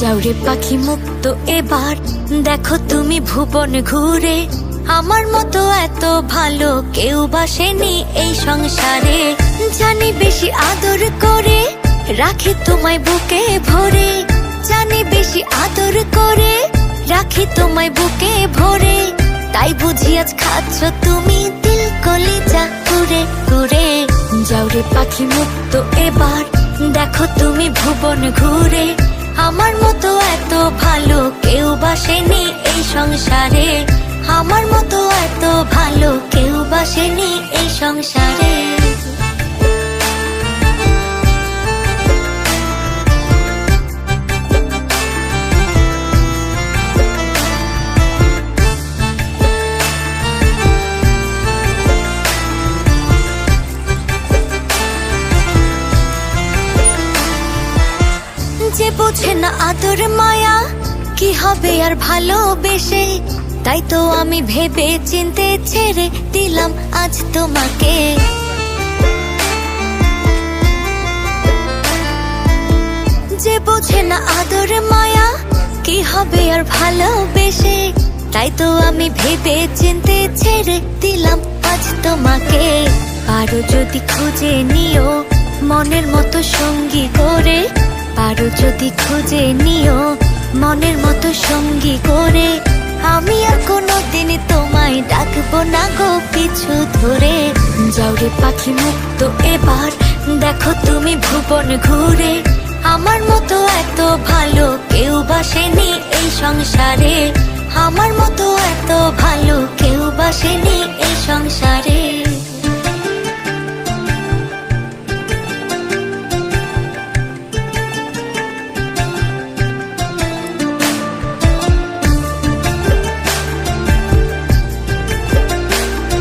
যাওরে পাখি মুক্ত এবার। দেখো তুমি ভুবন ঘুরে, আমার মতো এত ভালো কেউ বাসেনি এই সংসারে। জানি বেশি আদর করে, রাখি তোমায় বুকে ভরে। জানি বেশি আদর করে, রাখি তোমায় বুকে ভরে। তাই বুঝি আজ খাচ্ছ তুমি দিল কলিজা ঘুরে ঘুরে। যাওরে পাখি মুক্ত এবার, দেখো তুমি ভুবন ঘুরে। আমার মতো এত ভালো কেউ বাসেনি এই সংসারে। আমার মতো এত ভালো কেউ বাসেনি এই সংসারে। যে বোঝে না আদর মায়া, কি হবে আর ভালোবেসে? তাই তো আমি ভেবে চিনতে ছেড়ে দিলাম আজ তোমাকে। যে বোঝে না আদর মায়া, কি হবে আর ভালোবেসে? তাই তো আমি ভেবে চিনতে ছেড়ে দিলাম আজ তোমাকে। পারো যদি খুঁজে নিও মনের মতো সঙ্গী করে পারো যদি খুঁজে নিও, মনের মতো সঙ্গী করে। আমি আর কোনোদিন তোমায় ডাকবো না গো পিছু ধরে। যাও রে পাখি মুক্ত এবার, দেখো তুমি ভুবন ঘুরে। আমার মতো এত ভালো কেউ বাসেনি এই সংসারে। আমার